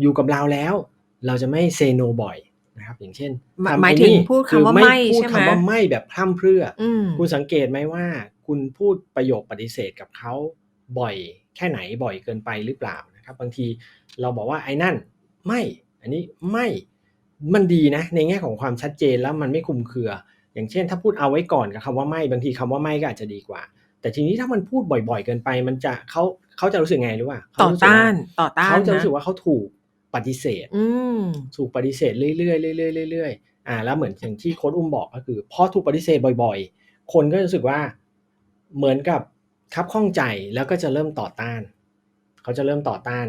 อยู่กับเราแล้ว เราจะไม่เซโนบ่อยนะครับ อย่างเช่นหมายทำหมายไอ้ถึงนี่พูดคือคำว่าไม่ไม่พูดใช่ไหมคำว่าไม่แบบพร่ำเพรื่อออืมคุณสังเกตไหมว่า คุณพูดประโยคปฏิเสธกับเขาบ่อย แค่ไหนบ่อยเกินไปหรือเปล่านะครับ บางทีเราบอกว่าไอ้นั่น ไม่ อันนี้ไม่มันดีนะ ในแง่ของความชัดเจนแล้วมันไม่คลุมเครือ อย่างเช่น ถ้าพูดเอาไว้ก่อนกับคำว่าไม่บางทีคำว่าไม่ก็อาจจะดีกว่า แต่ทีนี้ถ้ามันพูดบ่อยๆ เกินไป มันจะเขาเขาจะรู้สึกไงรู้ป่ะเขต่อรู้สึกต้าว่นต่อต้านเขาจะนะรู้สึกว่าเขาถูก ปฏิเสธอืมถูกปฏิเสธเรื่อยๆเรื่อยๆเรื่อยๆอ่าแล้วเหมือนอย่างที่โค้ดอุ้มบอกก็คือพอถูกปฏิเสธบ่อยๆ คนก็รู้สึกว่าเหมือนกับคับข้องใจแล้วก็จะเริ่มต่อต้าน เขาจะเริ่มต่อต้าน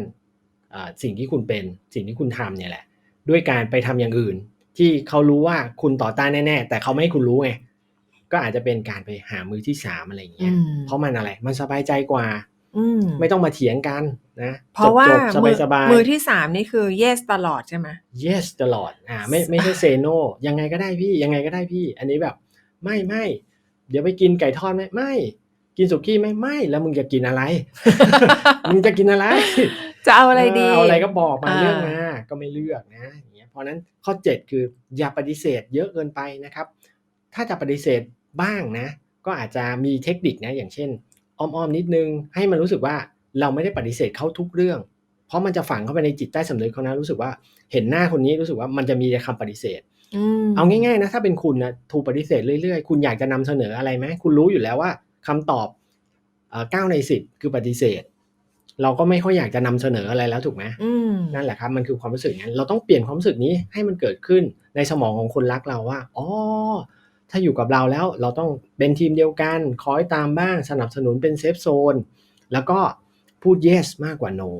อ่าสิ่งที่คุณเป็นสิ่งที่คุณทำเนี่ยแหละ ด้วยการไปทำอย่างอื่น ที่เขารู้ว่าคุณต่อต้านแน่ๆแต่เขาไม่ให้คุณรู้ไงก็อาจจะเป็นการไปหามือที่สามอะไรอย่างเงี้ยอืมเพราะมันอะไร มันสบายใจกว่าอืม ไม่ต้องมาเถียงกันนะเพราะว่าจบๆมือสบายๆมือที่สามนี่คือ yes ตลอดใช่ไหม yes ตลอดอ่าไม่ไม่ใช่เซโนยังไงก็ได้พี่ยังไงก็ได้พี่ อันนี้แบบ ไม่ไม่เดี๋ยวไปกินไก่ทอดไหมไม่ กินสุกี้ไหมไม่แล้วมึงจะกินอะไร มึงจะกินอะไร จะเอาอะไรดีเเอาอะไรก็บอกมาอ่าเลือกมาก็ไม่เลือกนะอย่างเงี้ยเพราะฉะนั้นข้อ 7 คืออย่าปฏิเสธเยอะเกินไปนะครับ ถ้าจะปฏิเสธบ้างนะ ก็อาจจะมีเทคนิคนะอย่างเช่น อ้อมๆนิดนึง ให้มันรู้สึกว่าเราไม่ได้ปฏิเสธเขาทุกเรื่อง เพราะมันจะฝังเข้าไปในจิตใต้สำนึกเขานะรู้สึกว่าเห็นหน้าคนนี้รู้สึกว่ามันจะมีแต่คำปฏิเสธอืมเอาง่ายๆนะถ้าเป็นคุณนะถูกปฏิเสธเรื่อยๆ คุณอยากจะนำเสนออะไรไหมคุณรู้อยู่แล้วว่าคำตอบเอ่อเก้าในสิบคือปฏิเสธ เราก็ไม่ค่อยอยากจะนำเสนออะไรแล้วถูกไหมอืมนั่นแหละครับมันคือความรู้สึกนั้นเราต้องเปลี่ยนความรู้สึกนี้ให้มันเกิดขึ้นในสมองของคนรักเราว่าอ๋อ ถ้าอยู่กับเราแล้วเราต้องเป็นทีมเดียวกันคอยตามบ้างสนับสนุนเป็นเซฟโซนแล้วก็พูด yes มากกว่า no